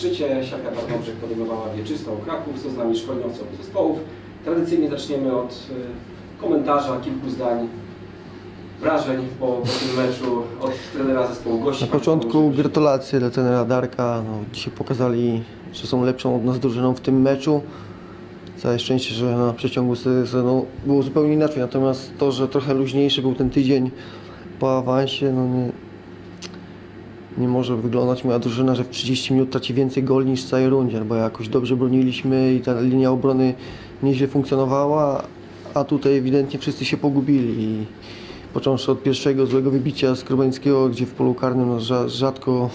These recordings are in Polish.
szczycie. Siarka Tarnobrzeg podejmowała wieczystą Kraków, co z nami szkoleniowców zespołów. Tradycyjnie zaczniemy od y, komentarza, kilku zdań, wrażeń po, po tym meczu od trenera zespołu gości. Na początku gratulacje dla trenera Darka. No, dzisiaj pokazali, że są lepszą od nas drużyną w tym meczu. Całe szczęście, że na przeciągu sezonu było zupełnie inaczej. Natomiast to, że trochę luźniejszy był ten tydzień po awansie, no nie, nie może wyglądać moja drużyna, że w 30 minut traci więcej goli niż w całej rundzie, bo jakoś dobrze broniliśmy i ta linia obrony nieźle funkcjonowała, a tutaj ewidentnie wszyscy się pogubili. I począwszy od pierwszego złego wybicia Skrobańskiego, gdzie w polu karnym no, rza- rzadko,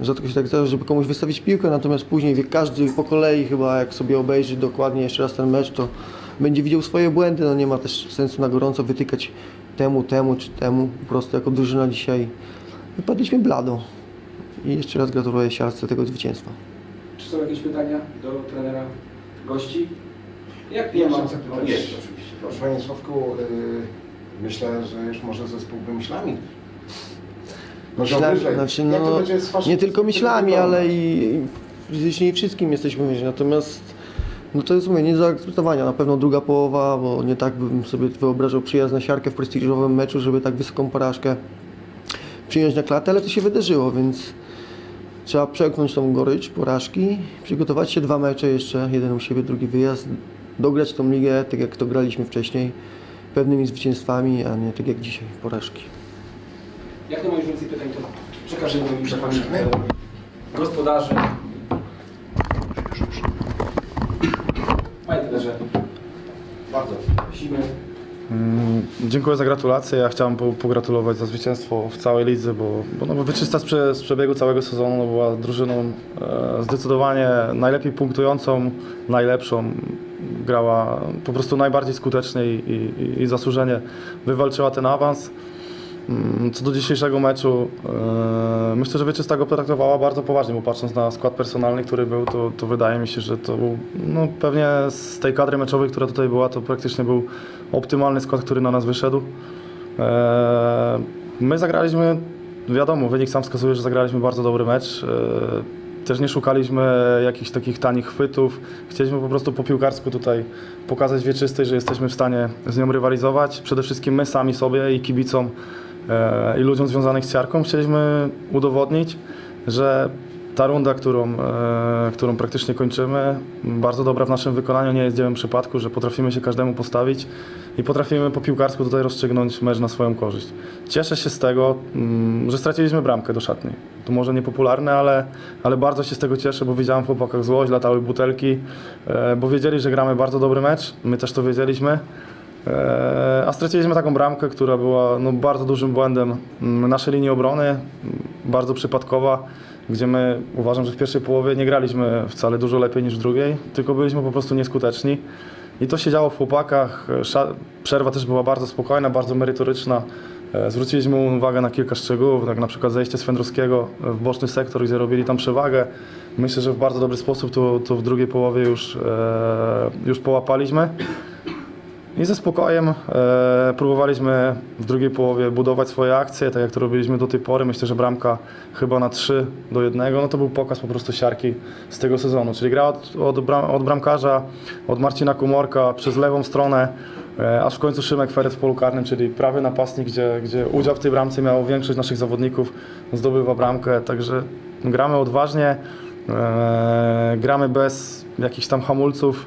rzadko się tak zdarza, żeby komuś wystawić piłkę, natomiast później wie każdy po kolei chyba jak sobie obejrzy dokładnie jeszcze raz ten mecz, to będzie widział swoje błędy, no nie ma też sensu na gorąco wytykać temu, temu czy temu, po prostu jako drużyna dzisiaj wypadliśmy blado. I jeszcze raz gratuluję siarce tego zwycięstwa. Czy są jakieś pytania do trenera gości? Jak nie ma, jest oczywiście. Proszę. Panie Sławku, y, myślę, że już może zespół by myślami. Może Myśla- znaczy, no, nie tylko myślami, ale i, i fizycznie i wszystkim jesteśmy wyżej. Natomiast no to jest mówię, nie do zaakceptowania. Na pewno druga połowa, bo nie tak bym sobie wyobrażał przyjazd na siarkę w prestiżowym meczu, żeby tak wysoką porażkę przyjąć na klatę, ale to się wydarzyło, więc trzeba przełknąć tą gorycz porażki, przygotować się dwa mecze jeszcze, jeden u siebie, drugi wyjazd, dograć tą ligę tak jak to graliśmy wcześniej, pewnymi zwycięstwami, a nie tak jak dzisiaj porażki. Jak ma już więcej pytań, to przekażemy mikrofon e, gospodarzy. Panie trenerze, bardzo prosimy. Mm, Dziękuję za gratulacje. Ja chciałem po- pogratulować za zwycięstwo w całej lidze, bo, bo, no, bo wyczysta z, z przebiegu całego sezonu no, była drużyną e, zdecydowanie najlepiej punktującą, najlepszą. Grała po prostu najbardziej skutecznie i, i, i zasłużenie wywalczyła ten awans. Mm, Co do dzisiejszego meczu, e, myślę, że Wieczysta go potraktowała bardzo poważnie, bo patrząc na skład personalny, który był, to, to wydaje mi się, że to był no, pewnie z tej kadry meczowej, która tutaj była, to praktycznie był optymalny skład, który na nas wyszedł. E, My zagraliśmy, wiadomo, wynik sam wskazuje, że zagraliśmy bardzo dobry mecz. E, Też nie szukaliśmy jakichś takich tanich chwytów. Chcieliśmy po prostu po piłkarsku tutaj pokazać wieczystej, że jesteśmy w stanie z nią rywalizować. Przede wszystkim my sami sobie i kibicom i ludziom związanych z siarką chcieliśmy udowodnić, że ta runda, którą, e, którą praktycznie kończymy, bardzo dobra w naszym wykonaniu, nie jest dziełem przypadku, że potrafimy się każdemu postawić i potrafimy po piłkarsku tutaj rozstrzygnąć mecz na swoją korzyść. Cieszę się z tego, mm, że straciliśmy bramkę do szatni. To może niepopularne, ale, ale bardzo się z tego cieszę, bo widziałem w chłopakach złość, latały butelki, e, bo wiedzieli, że gramy bardzo dobry mecz, my też to wiedzieliśmy. E, A straciliśmy taką bramkę, która była no, bardzo dużym błędem mm, naszej linii obrony, bardzo przypadkowa, gdzie my uważam, że w pierwszej połowie nie graliśmy wcale dużo lepiej niż w drugiej, tylko byliśmy po prostu nieskuteczni. I to się działo w chłopakach. Przerwa też była bardzo spokojna, bardzo merytoryczna. E, Zwróciliśmy uwagę na kilka szczegółów, jak na przykład zejście Swędrowskiego w boczny sektor, gdzie robili tam przewagę. Myślę, że w bardzo dobry sposób to, to w drugiej połowie już, e, już połapaliśmy. I ze spokojem e, próbowaliśmy w drugiej połowie budować swoje akcje, tak jak to robiliśmy do tej pory. Myślę, że bramka chyba na 3 do 1, no to był pokaz po prostu siarki z tego sezonu. Czyli gra od, od, bram, od bramkarza, od Marcina Kumorka przez lewą stronę, e, aż w końcu Szymek Feret w polu karnym, czyli prawy napastnik, gdzie, gdzie udział w tej bramce miał większość naszych zawodników, zdobywa bramkę, także gramy odważnie, e, gramy bez jakichś tam hamulców.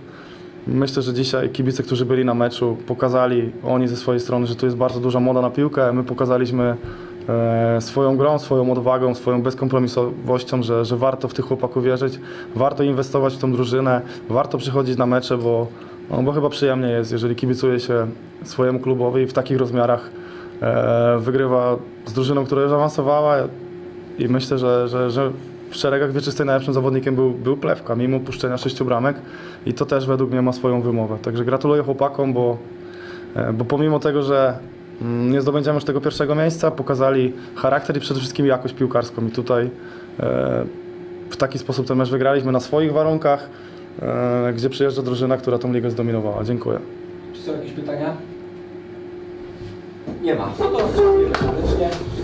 Myślę, że dzisiaj kibice, którzy byli na meczu, pokazali oni ze swojej strony, że tu jest bardzo duża moda na piłkę. My pokazaliśmy e, swoją grą, swoją odwagą, swoją bezkompromisowością, że, że warto w tych chłopaków wierzyć, warto inwestować w tą drużynę, warto przychodzić na mecze, bo, no, bo chyba przyjemnie jest, jeżeli kibicuje się swojemu klubowi i w takich rozmiarach e, wygrywa z drużyną, która już awansowała. I myślę, że, że, że w szeregach wieczystej najlepszym zawodnikiem był, był Plewka, mimo puszczenia sześciu bramek i to też według mnie ma swoją wymowę. Także gratuluję chłopakom, bo, e, bo pomimo tego, że mm, nie zdobędziemy już tego pierwszego miejsca, pokazali charakter i przede wszystkim jakość piłkarską i tutaj e, w taki sposób ten mecz wygraliśmy na swoich warunkach, e, gdzie przyjeżdża drużyna, która tą ligę zdominowała. Dziękuję. Czy są jakieś pytania? Nie ma. No to.